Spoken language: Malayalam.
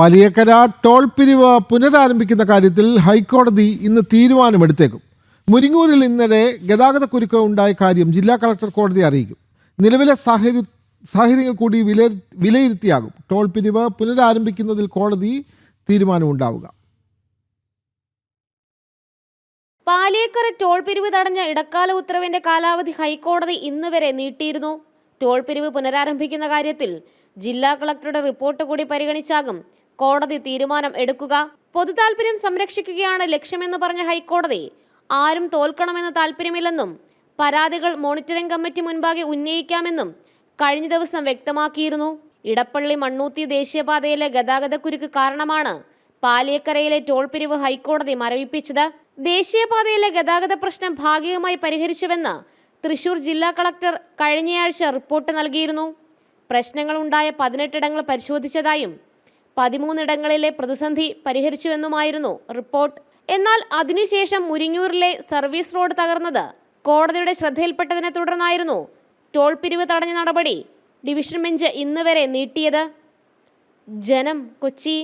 വലിയക്കര ടോൾ പിരിവ് പുനരാരംഭിക്കുന്ന കാര്യത്തിൽ ഹൈക്കോടതി ഇന്ന് തീരുമാനമെടുത്തേക്കും. മുരിങ്ങൂരിൽ ഇന്നലെ ഗതാഗതക്കുരുക്ക് ഉണ്ടായ കാര്യം ജില്ലാ കളക്ടർ കോടതി അറിയിക്കും. നിലവിലെ സാഹചര്യ സാഹചര്യങ്ങൾ കൂടി വില വിലയിരുത്തിയാകും. ടോൾ പിരിവ് പുനരാരംഭിക്കുന്നതിൽ കോടതി തീരുമാനമുണ്ടാവുക. പാലിയേക്കര ടോൾ പിരിവ് തടഞ്ഞ ഇടക്കാല ഉത്തരവിന്റെ കാലാവധി ഹൈക്കോടതി ഇന്ന് വരെ നീട്ടിയിരുന്നു. ടോൾ പിരിവ് പുനരാരംഭിക്കുന്ന കാര്യത്തിൽ ജില്ലാ കളക്ടറുടെ റിപ്പോർട്ട് കൂടി പരിഗണിച്ചാകും. കോടതി തീരുമാനം എടുക്കുക. പൊതു താൽപര്യം സംരക്ഷിക്കുകയാണ് ലക്ഷ്യമെന്ന് പറഞ്ഞ ഹൈക്കോടതി. ആരും തോൽക്കണമെന്ന് താൽപ്പര്യമില്ലെന്നും പരാതികൾ മോണിറ്ററിംഗ് കമ്മിറ്റി മുൻപാകെ ഉന്നയിക്കാമെന്നും കഴിഞ്ഞ ദിവസം വ്യക്തമാക്കിയിരുന്നു. ഇടപ്പള്ളി മണ്ണൂത്തി ദേശീയപാതയിലെ ഗതാഗതക്കുരുക്ക് കാരണമാണ് പാലിയക്കരയിലെ ടോൾ പിരിവ് ഹൈക്കോടതി മരവിപ്പിച്ചത്. ദേശീയപാതയിലെ ഗതാഗത പ്രശ്നം ഭാഗികമായി പരിഹരിച്ചുവെന്ന് തൃശൂർ ജില്ലാ കളക്ടർ കഴിഞ്ഞയാഴ്ച റിപ്പോർട്ട് നൽകിയിരുന്നു. പ്രശ്നങ്ങളുണ്ടായ പതിനെട്ടിടങ്ങൾ പരിശോധിച്ചതായും പതിമൂന്നിടങ്ങളിലെ പ്രതിസന്ധി പരിഹരിച്ചുവെന്നുമായിരുന്നു റിപ്പോർട്ട്. എന്നാൽ അതിനുശേഷം മുരിങ്ങൂരിലെ സർവീസ് റോഡ് തകർന്നത് കോടതിയുടെ ശ്രദ്ധയിൽപ്പെട്ടതിനെ തുടർന്നായിരുന്നു ടോൾ പിരിവ് തടഞ്ഞ നടപടി. ഡിവിഷൻ ബെഞ്ച് ഇന്ന് വരെ നീട്ടിയത് ജനം കൊച്ചി